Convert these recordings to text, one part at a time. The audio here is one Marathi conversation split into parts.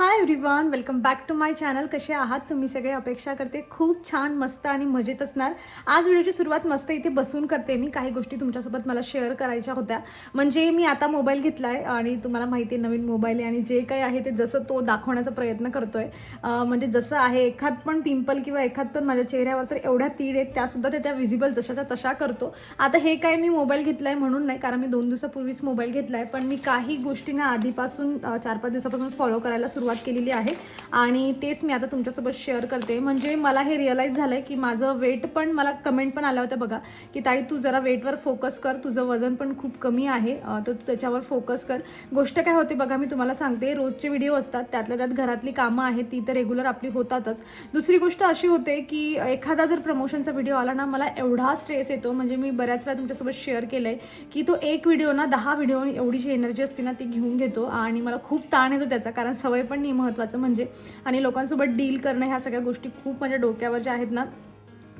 Hi everyone welcome back to my channel कसे आहात? तुम्ही सगळे अपेक्षा करते. खूप छान मस्त आणि मजेत असणार. आज व्हिडिओची सुरुवात मस्त इथे बसून करते मी. काही गोष्टी तुमच्यासोबत मला शेअर करायच्या होत्या. म्हणजे मी आता मोबाईल घेतला आहे आणि तुम्हाला माहिती आहे नवीन मोबाईल आहे आणि जे काही आहे ते जसं तो दाखवण्याचा प्रयत्न करतो आहे म्हणजे जसं आहे एखाद पण पिंपल किंवा एखाद पण माझ्या चेहऱ्यावर तर एवढ्या तीड आहेत त्यासुद्धा ते त्या विजिबल जशाच्या तशा करतो. आता हे काय मी मोबाईल घेतला आहे म्हणून नाही कारण मी दोन दिवसापूर्वीच मोबाईल घेतला आहे पण मी काही गोष्टींना आधीपासून चार पाच दिवसापासून फॉलो करायला सुरुवात केलेली आहे. आणि तेच मी आता तुमच्यासोबत शेअर करते. म्हणजे मला हे रिअलाईज झालं आहे की माझं वेट पण मला कमेंट पण आल्या होत्या बघा की ताई तू जरा वेटवर फोकस कर तुझं वजन पण खूप कमी आहे. तर तू त्याच्यावर फोकस कर. गोष्ट काय होते बघा मी तुम्हाला सांगते. रोजचे व्हिडिओ असतात त्यातल्या त्यात घरातली कामं आहेत ती तर रेग्युलर आपली होतातच. दुसरी गोष्ट अशी होते की एखादा जर प्रमोशनचा व्हिडिओ आला ना मला एवढा स्ट्रेस येतो. म्हणजे मी बऱ्याच वेळा तुमच्यासोबत शेअर केलं आहे की तो एक व्हिडिओ ना दहा व्हिडिओ एवढी जी एनर्जी असते ना ती घेऊन घेतो. आणि मला खूप ताण येतो त्याचा कारण सवय पण नाही महत्त्वाचं म्हणजे आणि लोकांसोबत डील करणं ह्या सगळ्या गोष्टी खूप माझ्या डोक्यावर ज्या आहेत ना.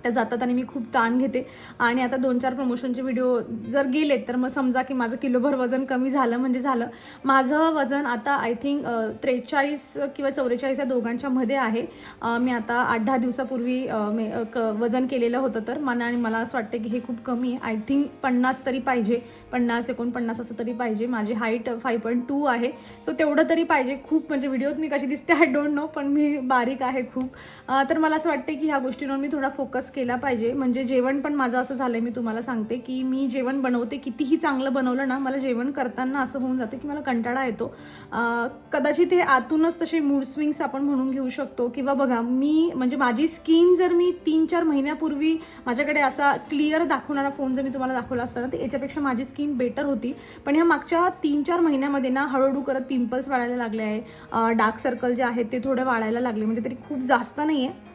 त्या जातात आणि मी खूप ताण घेते. आणि आता दोन चार प्रमोशनचे व्हिडिओ जर गेलेत तर मग समजा की माझं किलोभर वजन कमी झालं म्हणजे झालं. माझं वजन आता आय थिंक त्रेचाळीस किंवा चौवेचाळीस या दोघांच्या मध्ये आहे. मी आता आठ दहा दिवसापूर्वी मे- क वजन केलेलं होतं तर मला आणि मला असं वाटतं की हे खूप कमी आहे. आय थिंक पन्नास तरी पाहिजे. पन्नास एकोणपन्नास असं तरी पाहिजे. माझी हाईट फाईव्ह पॉईंट टू आहे. सो तेवढं तरी पाहिजे. खूप म्हणजे व्हिडिओत मी कशी दिसते आय डोंट नो पण मी बारीक आहे खूप. तर मला असं वाटतं की ह्या गोष्टींवर मी थोडा फोकस केला पाहिजे. म्हणजे जेवण पण माझं असं झालं आहे मी तुम्हाला सांगते की मी जेवण बनवते कितीही चांगलं बनवलं ना मला जेवण करताना असं होऊन जाते की मला कंटाळा येतो. कदाचित हे आतूनच तसे मूड स्विंग्स आपण म्हणून घेऊ शकतो. किंवा बघा मी म्हणजे माझी स्किन जर मी तीन चार महिन्यापूर्वी माझ्याकडे असा क्लिअर दाखवणारा फोन जर मी तुम्हाला दाखवला असता ना तर याच्यापेक्षा माझी स्किन बेटर होती. पण ह्या मागच्या तीन चार महिन्यामध्ये ना हळूहळू करत पिंपल्स वाढायला लागले आहे. डार्क सर्कल जे आहेत ते थोडे वाढायला लागले. म्हणजे तरी खूप जास्त नाही आहे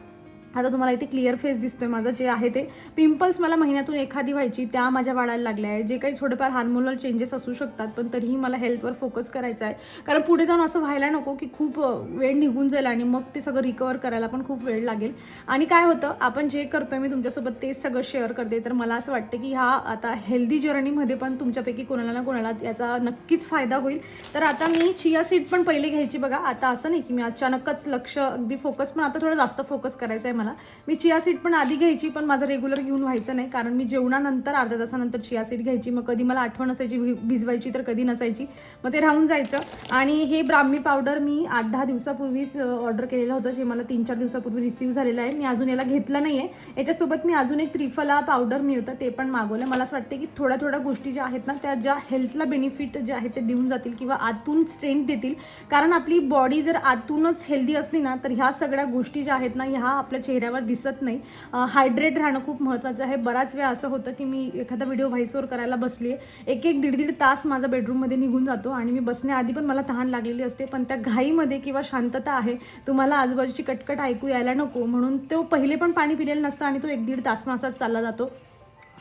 आता तुम्हाला इथे क्लिअर फेस दिसतोय माझं जे आहे ते. पिंपल्स मला महिन्यातून एखादी व्हायची त्या माझ्या वाढायला लागल्या आहे जे काही थोडेफार हार्मोनल चेंजेस असू शकतात पण तरीही मला हेल्थवर फोकस करायचा आहे. कारण पुढे जाऊन असं व्हायला नको की खूप वेळ निघून जाईल आणि मग ते सगळं रिकवर करायला पण खूप वेळ लागेल. आणि काय होतं आपण जे करतोय मी तुमच्यासोबत तेच सगळं शेअर करते. तर मला असं वाटतं की ह्या आता हेल्दी जर्नीमध्ये पण तुमच्यापैकी कोणाला ना कोणाला याचा नक्कीच फायदा होईल. तर आता मी चिया सीड पण पहिले घ्यायची बघा. आता असं नाही की मी अचानकच लक्ष अगदी फोकस पण आता थोडं जास्त फोकस करायचं आहे मला. मी चिया सीड पण आधी घ्यायची पण माझं रेग्युलर घेऊन व्हायचं नाही कारण मी जेवणानंतर अर्ध्या तासानंतर चिया सीड घ्यायची. मग कधी मला आठवण असायची भिजवायची तर कधी नसायची. मग ते राहून जायचं. आणि हे ब्राह्मी पावडर मी आठ दहा दिवसापूर्वीच ऑर्डर केलेलं होतं जे मला तीन चार दिवसापूर्वी रिसीव्ह झालेलं आहे. मी अजून याला घेतलं नाही आहे याच्यासोबत मी अजून एक त्रिफला पावडर मिळतं ते पण मागवलं. मला असं वाटतं की थोड्या थोड्या गोष्टी ज्या आहेत ना त्या ज्या हेल्थला बेनिफिट जे आहेत ते देऊन जातील किंवा आतून स्ट्रेंथ देतील. कारण आपली बॉडी जर आतूनच हेल्दी असली ना तर ह्या सगळ्या गोष्टी ज्या आहेत ना ह्या आपल्या चेहऱ्यावर दिसत नाही. हायड्रेट राहणं खूप महत्त्वाचं आहे. बराच वेळा असं होतं की मी एखादा व्हिडिओ व्हाईसवर करायला बसली आहे एक एक दीड दीड तास माझा बेडरूममध्ये निघून जातो आणि मी बसण्याआधी पण मला तहान लागलेली असते. पण त्या घाईमध्ये किंवा शांतता आहे तुम्हाला आजूबाजूची कटकट ऐकू यायला नको. म्हणून तो पहिले पण पाणी पिलेलं नसतं आणि तो एक दीड तास पण असाच चालला जातो.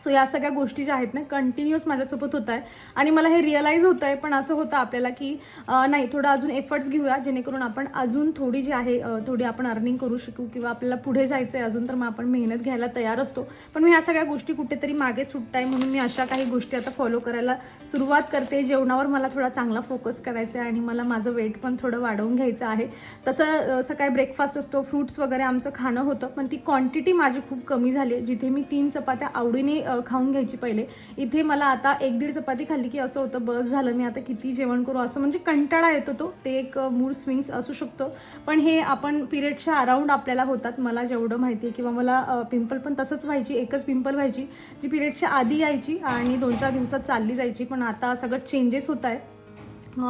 सो या सगळ्या गोष्टी ज्या आहेत ना कंटिन्युअस माझ्यासोबत होत आहे आणि मला हे रिअलाईज होत आहे पण असं होतं आपल्याला की नाही थोडं अजून एफर्ट्स घेऊया जेणेकरून आपण अजून थोडी जी आहे थोडी आपण अर्निंग करू शकू किंवा आपल्याला पुढे जायचं आहे अजून तर मग आपण मेहनत घ्यायला तयार असतो. पण मी ह्या सगळ्या गोष्टी कुठेतरी मागे सुटत आहे म्हणून मी अशा काही गोष्टी आता फॉलो करायला सुरुवात करते जेवणावर मला थोडा चांगला फोकस करायचा आहे आणि मला माझं वेट पण थोडं वाढवून घ्यायचं आहे. तसं सकाळी ब्रेकफास्ट असतो फ्रुट्स वगैरे आमचं खाणं होतं पण ती क्वांटिटी माझी खूप कमी झाली आहे जिथे मी तीन चपात्या आवडीने खाऊन घ्यायची पहिले. इथे मला आता एक दीड चपाती खाल्ली की असं होतं बस झालं मी आता किती जेवण करू. असं म्हणजे कंटाळा येतो तो. ते एक मूड स्विंग्स असू शकतो. पण हे आपण पिरियडच्या अराउंड आपल्याला होतात. मला जेवढं माहिती आहे किंवा मला पिंपल पण तसंच व्हायची. एकच पिंपल व्हायची जी पिरियडच्या आधी यायची आणि दोन चार दिवसात चालली जायची. पण आता सगळं चेंजेस होत आहे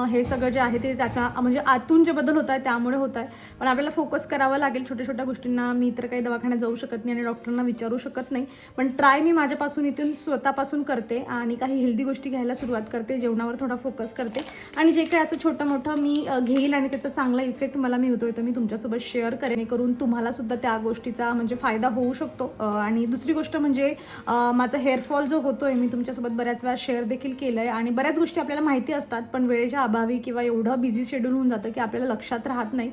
हे सगळं जे आहे ते त्याच्या म्हणजे आतून जे बदल होत आहे त्यामुळे होत आहे पण आपल्याला फोकस करावं लागेल छोट्या छोट्या गोष्टींना. मी तर काही दवाखान्यात जाऊ शकत नाही आणि डॉक्टरांना विचारू शकत नाही. पण ट्राय मी माझ्यापासून इथून स्वतःपासून करते आणि काही हेल्दी गोष्टी घ्यायला सुरुवात करते जेवणावर थोडा फोकस करते. आणि जे काही असं छोटं मोठं मी घेईल आणि त्याचा चांगला इफेक्ट मला मिळतोय तर मी तुमच्यासोबत शेअर करेन. करून तुम्हाला सुद्धा त्या गोष्टीचा म्हणजे फायदा होऊ शकतो. आणि दुसरी गोष्ट म्हणजे माझा हेअरफॉल जो होतोय मी तुमच्यासोबत बऱ्याच वेळा शेअर देखील केलं आहे आणि बऱ्याच गोष्टी आपल्याला माहिती असतात पण वेळेच्या वेळेच्या अभावी किंवा एवढं बिझी शेड्यूल होऊन जातं की आपल्याला लक्षात राहत नाही.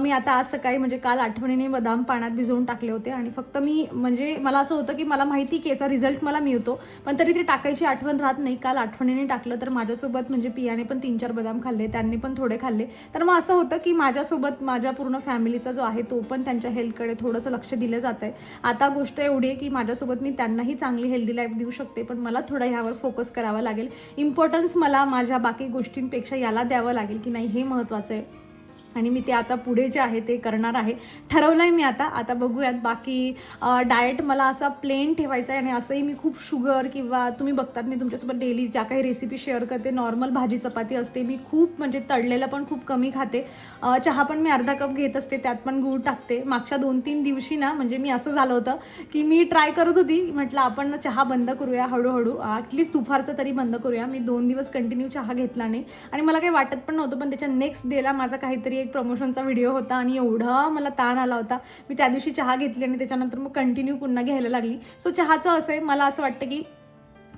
मी आता आज सकाळी म्हणजे काल आठवणीने बदाम पाण्यात भिजवून टाकले होते आणि फक्त मी म्हणजे मला असं होतं की मला माहिती की याचा रिझल्ट मला मिळतो पण तरी ते टाकायची आठवण राहत नाही. काल आठवणीने टाकलं तर माझ्यासोबत म्हणजे पियाने पण तीन चार बदाम खाल्ले त्यांनी पण थोडे खाल्ले. तर मग असं होतं की माझ्यासोबत माझ्या पूर्ण फॅमिलीचा जो आहे तो पण त्यांच्या हेल्थकडे थोडंसं लक्ष दिलं जातं आहे आता गोष्ट एवढी आहे की माझ्यासोबत मी त्यांनाही चांगली हेल्दी लाईफ देऊ शकते पण मला थोडं ह्यावर फोकस करावा लागेल. इम्पॉर्टन्स मला माझ्या बाकी गोष्टींपेक्षा याला द्यावं लागेल की नाही हे महत्त्वाचं आहे. आणि मी ते आता पुढे जे आहे ते करणार आहे. ठरवलं आहे मी आता. आता बघूयात. बाकी डाएट मला असा प्लेन ठेवायचा आहे आणि असंही मी खूप शुगर किंवा तुम्ही बघतात मी तुमच्यासोबत डेली ज्या काही रेसिपी शेअर करते नॉर्मल भाजी चपाती असते मी खूप म्हणजे तळलेलं पण खूप कमी खाते. चहा पण मी अर्धा कप घेत असते त्यात पण गूळ टाकते. मागच्या दोन तीन दिवशी ना म्हणजे मी असं झालं होतं की मी ट्राय करत होती. म्हटलं आपण चहा बंद करूया हळूहळू. ॲटलिस्ट दुपारचं तरी बंद करूया. मी दोन दिवस कंटिन्यू चहा घेतला नाही. आणि मला काही वाटत पण नव्हतं पण त्याच्या नेक्स्ट डेला माझा काहीतरी एक प्रमोशनचा व्हिडिओ होता आणि एवढा मला ताण आला होता. मी त्या दिवशी चहा घेतली आणि त्याच्यानंतर मग कंटिन्यू पुन्हा घ्यायला लागली. सो चहाचं असं आहे मला असं वाटतं की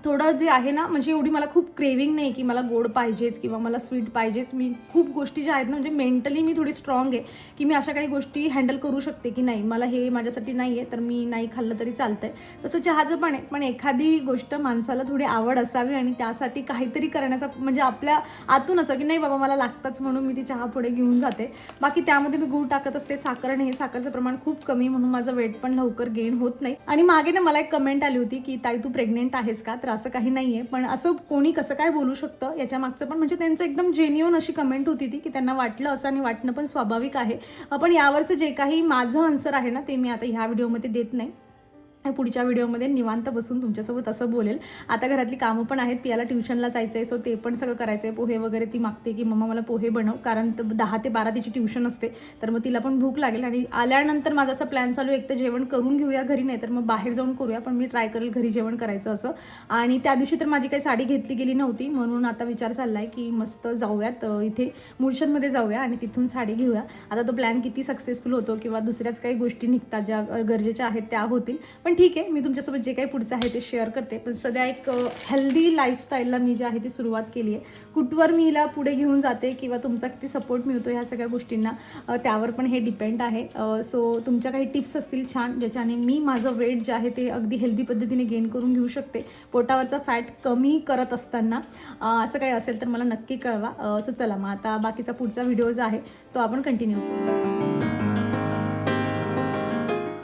थोडं जे आहे ना म्हणजे एवढी मला खूप क्रेविंग नाही की मला गोड पाहिजेच किंवा मला स्वीट पाहिजेच. मी खूप गोष्टी ज्या आहेत ना म्हणजे मेंटली मी थोडी स्ट्रॉंग आहे की मी अशा काही गोष्टी हँडल करू शकते की नाही. मला हे माझ्यासाठी नाही आहे तर मी नाही खाल्लं तरी चालतं आहे तसं चहाचं पण आहे पण एखादी गोष्ट माणसाला थोडी आवड असावी आणि त्यासाठी काहीतरी करण्याचा म्हणजे आपल्या आतूनच की नाही बाबा मला लागतंच म्हणून मी ती चहा पुढे घेऊन जाते. बाकी त्यामध्ये मी गूळ टाकत असते. साखर आणि हे साखरचं प्रमाण खूप कमी म्हणून माझं वेट पण लवकर गेन होत नाही. आणि मागे ना मला एक कमेंट आली होती की ताई तू प्रेग्नेंट आहेस का? तर असं काही नाही आहे पण असं कोणी कसं काय बोलू शकतं याच्या मागचं पण म्हणजे त्यांचं एकदम जेन्युअन अशी कमेंट होती ती की त्यांना वाटलं असं आणि वाटणं पण स्वाभाविक आहे. पण यावरचं जे काही माझं आन्सर आहे ना ते मी आता ह्या व्हिडिओमध्ये देत नाही. पुढच्या व्हिडिओमध्ये निवांत बसून तुमच्यासोबत असं बोलेल. आता घरातली कामं पण आहेत पियाला ट्युशनला जायचं आहे सो ते पण सगळं करायचं आहे पोहे वगैरे ती मागते की मम्मा मला पोहे बनव. कारण तर दहा ते बारा तिची ट्युशन असते तर मग तिला पण भूक लागेल. आणि आल्यानंतर माझा असा प्लॅन चालू एक तर जेवण करून घेऊया घरी नाही तर मग बाहेर जाऊन करूया पण मी ट्राय करेल घरी जेवण करायचं असं. आणि त्या दिवशी तर माझी काही साडी घेतली गेली नव्हती म्हणून आता विचार चालला आहे की मस्त जाऊयात इथे मुळशनमध्ये जाऊया आणि तिथून साडी घेऊया. आता तो प्लॅन किती सक्सेसफुल होतो किंवा दुसऱ्याच काही गोष्टी निघतात ज्या गरजेच्या आहेत त्या होतील. पण ठीक आहे मी तुमच्यासोबत जे काही पुढचं आहे ते शेअर करते. पण सध्या एक हेल्दी लाईफस्टाईलला मी जे आहे ती सुरुवात केली आहे कुठवर मी हिला पुढे घेऊन जाते किंवा तुमचा किती सपोर्ट मिळतो ह्या सगळ्या गोष्टींना त्यावर पण हे डिपेंड आहे. सो तुमच्या काही टिप्स असतील छान ज्याच्याने मी माझं वेट जे आहे ते अगदी हेल्दी पद्धतीने गेन करून घेऊ शकते. पोटावरचा फॅट कमी करत असताना असं काही असेल तर मला नक्की कळवा. सो चला मग आता बाकीचा पुढचा व्हिडिओ जो आहे तो आपण कंटिन्यू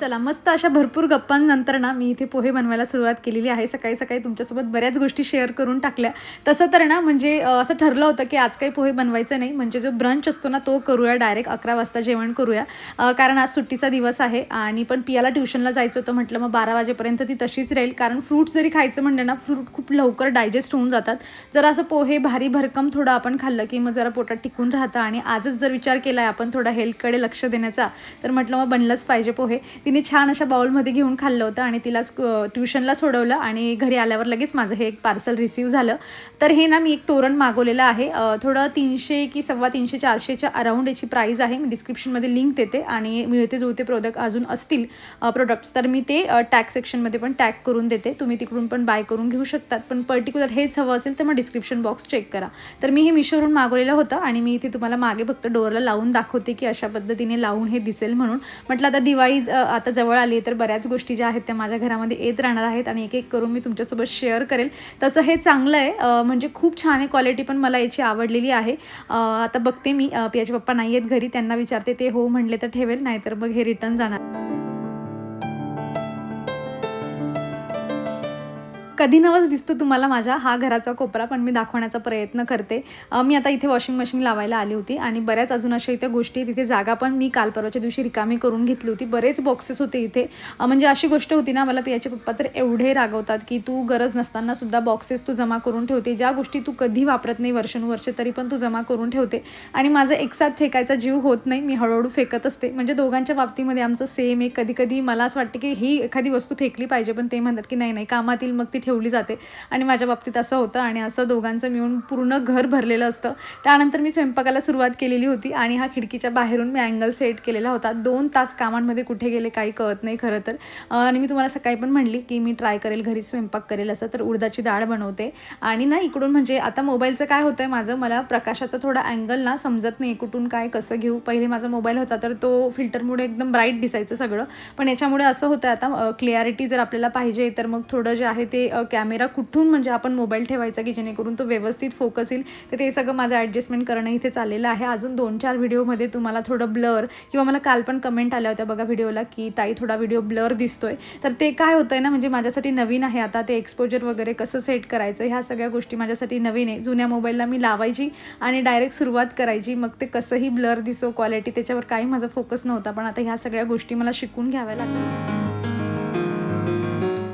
चला मस्त अशा भरपूर गप्पांनंतर ना मी इथे पोहे बनवायला सुरुवात केलेली आहे. सकाळी सकाळी तुमच्यासोबत बऱ्याच गोष्टी शेअर करून टाकल्या. तसं तर ना म्हणजे असं ठरलं होतं की आज काही पोहे बनवायचं नाही. म्हणजे जो ब्रंच असतो ना तो करूया डायरेक्ट अकरा वाजता जेवण करूया. कारण आज सुट्टीचा दिवस आहे आणि पण पियाला ट्युशनला जायचं होतं म्हटलं मग बारा वाजेपर्यंत ती तशीच राहील. कारण फ्रूट जरी खायचं म्हणलं ना फ्रूट खूप लवकर डायजेस्ट होऊन जातात. जर असं पोहे भारी भरकम थोडं आपण खाल्लं की मग जरा पोटात टिकून राहतं आणि आजच जर विचार केला आहे आपण थोडा हेल्थकडे लक्ष देण्याचा तर म्हटलं मग बनलंच पाहिजे पोहे. तिने छान अशा बाउलमध्ये घेऊन खाल्लं होतं आणि तिला ट्युशनला सोडवलं आणि घरी आल्यावर लगेच माझं हे एक पार्सल रिसीव्ह झालं. तर हे ना मी एक तोरण मागवलेलं आहे. थोडं तीनशे की सव्वा तीनशे चारशेच्या अराउंड याची प्राईज आहे. मी डिस्क्रिप्शनमध्ये लिंक देते आणि मिळते जुळते प्रोडक्ट अजून असतील प्रोडक्ट्स तर मी ते टॅग सेक्शनमध्ये पण टॅग करून देते. तुम्ही तिकडून पण बाय करून घेऊ शकतात. पण पर्टिक्युलर हेच हवं असेल तर मग डिस्क्रिप्शन बॉक्स चेक करा. तर मी हे मिशोवरून मागवलेलं होतं आणि मी इथे तुम्हाला मागे फक्त डोअरला लावून दाखवते की अशा पद्धतीने लावून हे दिसेल म्हणून. म्हटलं आता दिवाळी आता जवळ आली तर बऱ्याच गोष्टी ज्या आहेत त्या माझ्या घरामध्ये येत राहणार आहेत आणि एक एक करून मी तुमच्यासोबत शेअर करेल. तसं हे चांगलं आहे म्हणजे खूप छान आहे क्वालिटी पण मला याची आवडलेली आहे. आता बघते मी पियाचे पप्पा नाही आहेत घरी त्यांना विचारते ते हो म्हणले तर ठेवेल नाहीतर मग हे रिटर्न जाणार. कधी नवच दिसतो तुम्हाला माझ्या? हा घराचा कोपरा पण मी दाखवण्याचा प्रयत्न करते. मी आता इथे वॉशिंग मशीन लावायला आली होती आणि बऱ्याच अजून अशा इथे गोष्टी तिथे जागा पण मी काल परवाच्या दिवशी रिकामी करून घेतली होती. बरेच बॉक्सेस होते इथे. म्हणजे अशी गोष्ट होती ना मला पियाचे पप्पा तर एवढे रागवतात की तू गरज नसताना सुद्धा बॉक्सेस तू जमा करून ठेवते. ज्या गोष्टी तू कधी वापरत नाही वर्षानुवर्षे तरी पण तू जमा करून ठेवते. आणि माझा एकसाथ फेकायचा जीव होत नाही. मी हळूहळू फेकत असते. म्हणजे दोघांच्या बाबतीमध्ये आमचं सेम आहे. कधी कधी मला असं वाटते की ही एखादी वस्तू फेकली पाहिजे पण ते म्हणतात की नाही नाही कामातील मग ती ठेवली जाते. आणि माझ्या बाबतीत असं होतं आणि असं दोघांचं मिळून पूर्ण घर भरलेलं असतं. त्यानंतर मी स्वयंपाकाला सुरुवात केलेली होती आणि हा खिडकीच्या बाहेरून मी अँगल सेट केलेला होता. दोन तास कामांमध्ये कुठे गेले काही कळत नाही खरं तर. आणि मी तुम्हाला सकाळी पण म्हणली की मी ट्राय करेल घरी स्वयंपाक करेल असं. तर उडदाची डाळ बनवते. आणि ना इकडून म्हणजे आता मोबाईलचं काय होतं आहे माझं मला प्रकाशाचा थोडा अँगल ना समजत नाही कुठून काय कसं घेऊ. पहिले माझा मोबाईल होता तर तो फिल्टरमुळे एकदम ब्राईट दिसायचं सगळं. पण याच्यामुळे असं होतं आता क्लिअरिटी जर आपल्याला पाहिजे तर मग थोडं जे आहे ते कॅमेरा कुठून म्हणजे आपण मोबाईल ठेवायचा की जेणेकरून तो व्यवस्थित फोकस येईल? तर ते सगळं माझं ॲडजस्टमेंट करणं इथे चाललेलं आहे. अजून दोन चार व्हिडिओमध्ये तुम्हाला थोडं ब्लर किंवा मला काल पण कमेंट आल्या होत्या बघा व्हिडिओला की ताई थोडा व्हिडिओ ब्लर दिसतोय. तर ते काय होतं आहे ना म्हणजे माझ्यासाठी नवीन आहे आता ते एक्सपोजर वगैरे कसं सेट करायचं ह्या सगळ्या गोष्टी माझ्यासाठी नवीन आहे. जुन्या मोबाईलला मी लावायची आणि डायरेक्ट सुरुवात करायची. मग ते कसंही ब्लर दिसो क्वालिटी त्याच्यावर काही माझा फोकस नव्हता. पण आता ह्या सगळ्या गोष्टी मला शिकून घ्याव्या लागतील.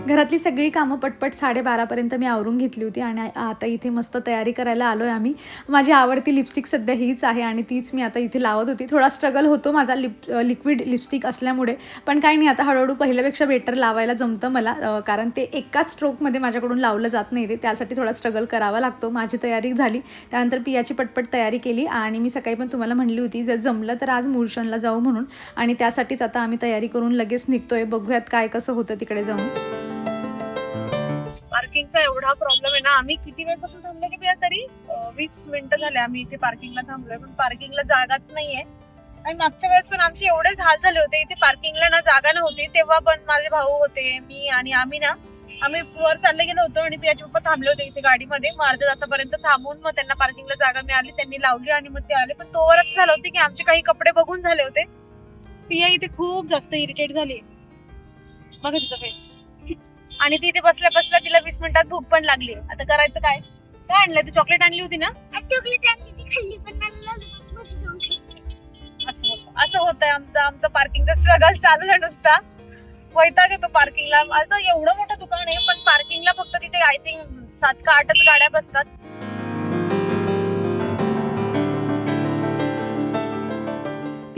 घरातली सगळी कामं पटपट साडेबारापर्यंत मी आवरून घेतली होती आणि आता इथे मस्त तयारी करायला आलो आहे आम्ही. माझी आवडती लिपस्टिक सध्या हीच आहे आणि तीच मी आता इथे लावत होती. थोडा स्ट्रगल होतो माझा लिप लिक्विड लिपस्टिक असल्यामुळे. पण काही नाही आता हळूहळू पहिल्यापेक्षा बेटर लावायला जमतं मला कारण ते एकाच स्ट्रोकमध्ये माझ्याकडून लावलं जात नाही ते त्यासाठी थोडा स्ट्रगल करावा लागतो. माझी तयारी झाली. त्यानंतर पियाची पटपट तयारी केली आणि मी सकाळी पण तुम्हाला म्हणली होती जर जमलं तर आज मूळशनला जाऊ म्हणून. आणि त्यासाठीच आता आम्ही तयारी करून लगेच निघतोय. बघूयात काय कसं होतं तिकडे जाऊन. पार्किंगचा एवढा प्रॉब्लेम आहे ना आम्ही किती वेळपासून थांबलो की तरी वीस मिनिटं झाले आम्ही इथे पार्किंगला थांबलोय पण पार्किंगला जागाच नाहीये. आणि मागच्या वेळेस पण आमचे एवढेच हाल झाले होते इथे पार्किंगला ना जागा नव्हती तेव्हा पण माझे भाऊ होते मी आणि आम्ही ना आम्ही वर चालले गेलो होतो आणि पियाचे पप्पा थांबले होते इथे गाडीमध्ये. मग अर्ध्या तासापर्यंत थांबून मग त्यांना पार्किंगला जागा मिळाली त्यांनी लावली आणि मग ते आले. पण तोवर असं झालं होतं की आमचे काही कपडे बघून झाले होते. पिया इथे खूप जास्त इरिटेट झाली. बघा तिचा फेस आणि ती इथे बसल्या बसल्या तिला वीस मिनिटात भूक पण लागली. आता करायचं काय? काय आणलं तू चॉकलेट आणली होती ना? चॉकलेट आणली ती खाल्ली पण नाही लॉलीपॉपमध्ये जाऊन खायची असं होतं असं होतंय आमचं आमचं पार्किंगचा स्ट्रगल चालू आहे नुसता. वैताग येतो पार्किंगला माझं एवढं मोठं दुकान आहे पण पार्किंगला फक्त तिथे आय थिंक सात का आठच गाड्या बसतात.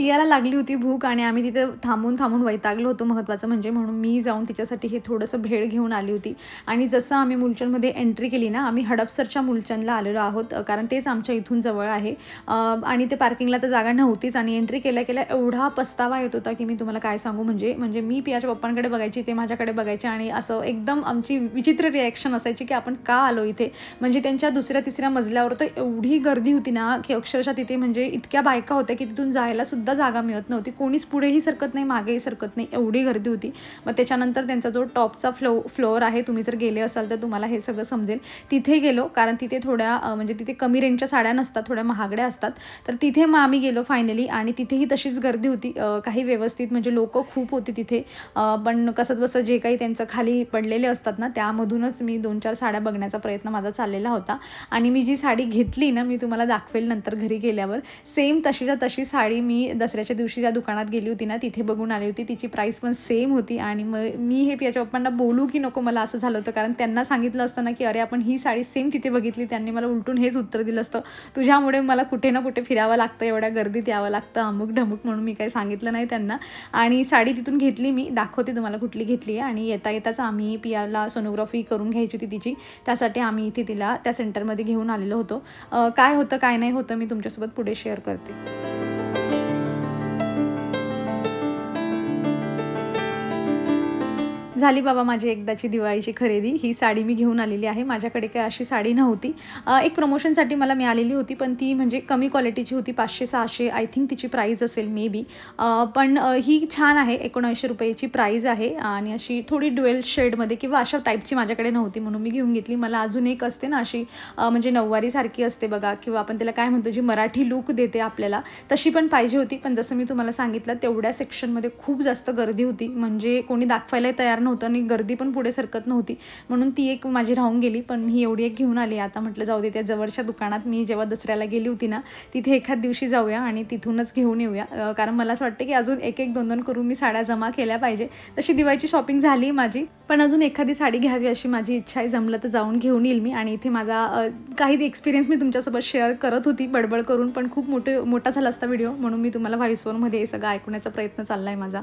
पियाला लागली होती भूक आणि आम्ही तिथे थांबून थांबून वैतागलो होतो. महत्त्वाचं म्हणजे म्हणून मी जाऊन तिच्यासाठी हे थोडंसं भेळ घेऊन आली होती. आणि जसं आम्ही मुलचंदमध्ये एंट्री केली ना आम्ही हडपसरच्या मुलचंदला आलेलो आहोत. कारण तेच आमच्या इथून जवळ आहे. आणि ते पार्किंगला तर जागा नव्हतीच आणि एंट्री केल्या केल्या एवढा पस्तावा येत होता की मी तुम्हाला काय सांगू? म्हणजे म्हणजे मी पियाच्या पप्पांकडे बघायची ते माझ्याकडे बघायचे आणि असं एकदम आमची विचित्र रिॲक्शन असायची की आपण का आलो इथे? म्हणजे त्यांच्या दुसऱ्या तिसऱ्या मजल्यावर तर एवढी गर्दी होती ना की अक्षरशः तिथे म्हणजे इतक्या बायका होत्या की तिथून जायला सुद्धा जागा मिळत नव्हती. कोणीच पुढेही सरकत नाही मागेही सरकत नाही एवढी गर्दी होती. मग त्याच्यानंतर त्यांचा जो टॉपचा फ्लो फ्लोअर आहे तुम्ही जर गेले असाल तर तुम्हाला हे सगळं समजेल. तिथे गेलो कारण तिथे थोड्या म्हणजे तिथे कमी रेंजच्या साड्या नसतात थोड्या महागड्या असतात. तर तिथे मग आम्ही गेलो फायनली आणि तिथेही तशीच गर्दी होती. काही व्यवस्थित म्हणजे लोक खूप होती तिथे. पण कसं बसं जे काही त्यांचं खाली पडलेले असतात ना त्यामधूनच मी दोन चार साड्या बघण्याचा प्रयत्न माझा चाललेला होता. आणि मी जी साडी घेतली ना मी तुम्हाला दाखवेल नंतर घरी गेल्यावर सेम तशीच्या तशी साडी मी द दसऱ्याच्या दिवशी ज्या दुकानात गेली होती ना तिथे बघून आली होती. तिची प्राईस पण सेम होती आणि मग मी हे पियाच्या पप्पांना बोलू की नको मला असं झालं होतं. कारण त्यांना सांगितलं असतं ना की अरे आपण ही साडी सेम तिथे बघितली. त्यांनी मला उलटून हेच उत्तर दिलं असतं. तुझ्यामुळे मला कुठे ना कुठे फिरावं लागतं. एवढ्या गर्दीत यावं लागतं. अमुक ढमुक म्हणून मी काही सांगितलं नाही त्यांना. आणि साडी तिथून घेतली मी. दाखवते तुम्हाला कुठली घेतली आहे. आणि येता येताच आम्ही पियाला सोनोग्राफी करून घ्यायची होती तिची. त्यासाठी आम्ही इथे तिला त्या सेंटरमध्ये घेऊन आलेलो होतो. काय होतं काय नाही होतं मी तुमच्यासोबत पुढे शेअर करते. झाली बाबा माझी एकदाची दिवाळीची खरेदी. ही साडी मी घेऊन आलेली आहे. माझ्याकडे काय अशी साडी नव्हती. एक प्रमोशनसाठी मला मिळालेली होती पण ती म्हणजे कमी क्वालिटीची होती पाचशे सहाशे आय थिंक तिची प्राईज असेल मे बी पण ही छान आहे. एकोणऐंशी रुपयाची प्राईज आहे आणि अशी थोडी ड्युएल शेडमध्ये किंवा अशा टाईपची माझ्याकडे नव्हती म्हणून मी घेऊन घेतली. मला अजून एक असते ना अशी म्हणजे नऊवारीसारखी असते बघा किंवा आपण त्याला काय म्हणतो जी मराठी लूक देते आपल्याला तशी पण पाहिजे होती. पण जसं मी तुम्हाला सांगितलं तेवढ्या सेक्शनमध्ये खूप जास्त गर्दी होती. म्हणजे कोणी दाखवायला तयार नव्हतं आणि गर्दी पण पुढे सरकत नव्हती. म्हणून ती एक माझी राहून गेली पण मी एवढी एक घेऊन आली. आता म्हटलं जाऊ दे त्या जवळच्या दुकानात मी जेव्हा दसऱ्याला गेली होती ना तिथे एखाद दिवशी जाऊया आणि तिथूनच घेऊन येऊया. कारण मला असं वाटतं की अजून एक एक दोन दोन करून मी साड्या जमा केल्या पाहिजे. तशी दिवाळीची शॉपिंग झाली माझी पण अजून एखादी साडी घ्यावी अशी माझी इच्छा आहे. जमलं तर जाऊन घेऊन येईल मी. आणि इथे माझा काही एक्सपिरियन्स मी तुमच्यासोबत शेअर करत होती बडबड करून पण खूप मोठे मोठा झाला असता व्हिडिओ म्हणून मी तुम्हाला व्हॉइस ओवरमध्ये हे सगळं ऐकण्याचा प्रयत्न चालला आहे माझा.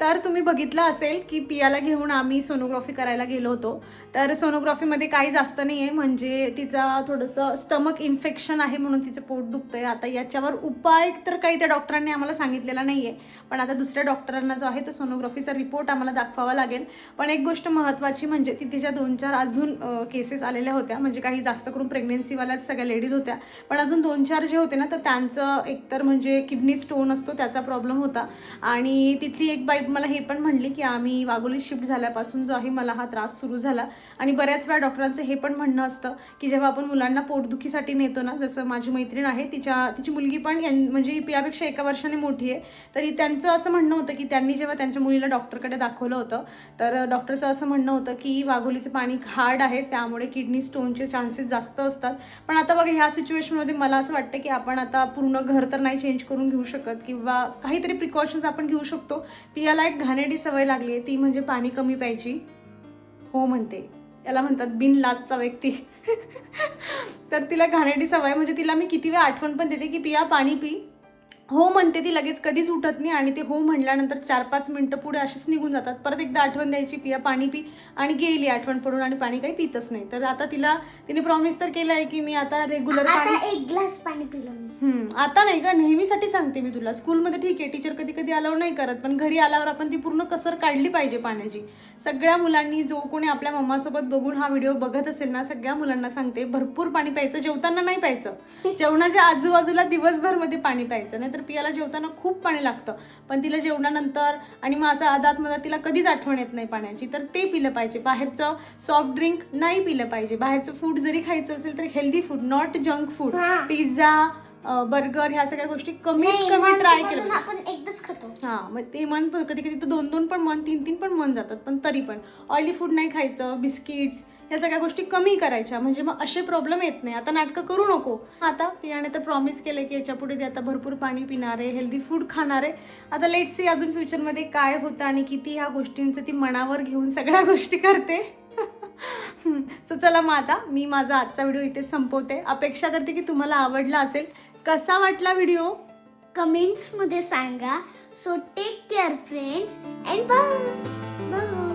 तर तुम्ही बघितलं असेल की पियाला घेऊन आम्ही सोनोग्राफी करायला गेलो होतो. तर सोनोग्राफीमध्ये काही जास्त नाही आहे म्हणजे तिचा थोडंसं स्टमक इन्फेक्शन आहे म्हणून तिचं पोट दुखतं आहे आता याच्यावर उपाय तर काही त्या डॉक्टरांनी आम्हाला सांगितलेला नाही आहे पण आता दुसऱ्या डॉक्टरांना जो आहे तो सोनोग्राफीचा रिपोर्ट आम्हाला दाखवावा लागेल. पण एक गोष्ट महत्त्वाची म्हणजे ती तिच्या दोन चार अजून केसेस आलेल्या होत्या. म्हणजे काही जास्त करून प्रेग्नेन्सीवाल्याच सगळ्या लेडीज होत्या. पण अजून दोन चार जे होते ना तर त्यांचं एकतर म्हणजे किडनी स्टोन असतो त्याचा प्रॉब्लेम होता. आणि तिथली एक बाई मला हे पण म्हणले की आम्ही वाघोली शिफ्ट झाल्यापासून जो आहे मला हा त्रास सुरू झाला. आणि बऱ्याच वेळा डॉक्टरांचं हे पण म्हणणं असतं की जेव्हा आपण मुलांना पोटदुखीसाठी नेतो ना जसं माझी मैत्रीण आहे तिच्या तिची मुलगी पण यां- म्हणजे यापेक्षा एका वर्षाने मोठी आहे तरी त्यांचं असं म्हणणं होतं की त्यांनी जेव्हा त्यांच्या मुलीला डॉक्टरकडे दाखवलं होतं तर डॉक्टरचं असं म्हणणं होतं की वाघोलीचं पाणी हार्ड आहे त्यामुळे किडनी स्टोनचे चान्सेस जास्त असतात. पण आता बघा ह्या सिच्युएशनमध्ये मला असं वाटतं की आपण आता पूर्ण घर तर नाही चेंज करून घेऊ शकत किंवा काहीतरी प्रिकॉशन्स आपण घेऊ शकतो. पियाला एक घाणेरडी सवय लागली आहे ती म्हणजे पाणी कमी प्यायची. हो म्हणते. याला म्हणतात बिन लाजचा व्यक्ती. तर तिला घाणेरडी सवय म्हणजे तिला मी किती वेळा आठवण पण देते की पिया पाणी पी. हो म्हणते ती लगेच कधीच उठत नाही आणि ते हो म्हणल्यानंतर चार पाच मिनटं पुढे अशीच निघून जातात. परत एकदा आठवण द्यायची पिया पाणी पी आणि गेली आठवण पडून आणि पाणी काही पितच नाही. तर आता तिला तिने प्रॉमिस तर केलं आहे की मी आता रेग्युलर पाणी आता एक ग्लास पाणी पिलं मी. आता नाही का नेहमीसाठी सांगते मी तुला. स्कूलमध्ये ठीक आहे टीचर कधी कधी अलाव नाही करत पण घरी आल्यावर आपण ती पूर्ण कसर काढली पाहिजे पाण्याची. सगळ्या मुलांनी जो कोणी आपल्या मम्मासोबत बघून हा व्हिडिओ बघत असेल ना सगळ्या मुलांना सांगते भरपूर पाणी प्यायचं जेवताना नाही प्यायचं. जेवणाच्या आजूबाजूला दिवसभरमध्ये पाणी प्यायचं नाही तर पियाला जेवताना खूप पाणी लागतं. पण तिला जेवणानंतर आणि मग असं आदात मधात तिला कधीच आठवण येत नाही पाण्याची. तर ते पिलं पाहिजे. बाहेरचं सॉफ्ट ड्रिंक नाही पिलं पाहिजे. बाहेरचं फूड जरी खायचं असेल तर healthy food not junk food. Pizza burger ह्या सगळ्या गोष्टी कमीत नाही कमी मन ट्राय केलं आपण एकदाच खातो. हा मग ते मन कधी कधी तर दोन दोन पण मन तीन तीन पण मन जातात. पण तरी पण. ऑइली फूड नाही खायचं. बिस्किट्स ह्या सगळ्या गोष्टी कमी करायच्या. म्हणजे मग असे प्रॉब्लेम येत नाही. आता नाटकं करू नको. आता पियाने तर प्रॉमिस केलं की याच्यापुढे ती आता भरपूर पाणी पिणार आहे हेल्दी फूड खाणार. आहे आता लेट सी अजून फ्युचरमध्ये काय होतं आणि किती ह्या गोष्टींचं ती मनावर घेऊन सगळ्या गोष्टी करते. सो चला मग आता मी माझा आजचा व्हिडिओ इथे संपवते. अपेक्षा करते की तुम्हाला आवडला असेल. कसा वाटला व्हिडिओ कमेंट्समध्ये सांगा. So take care friends and bye bye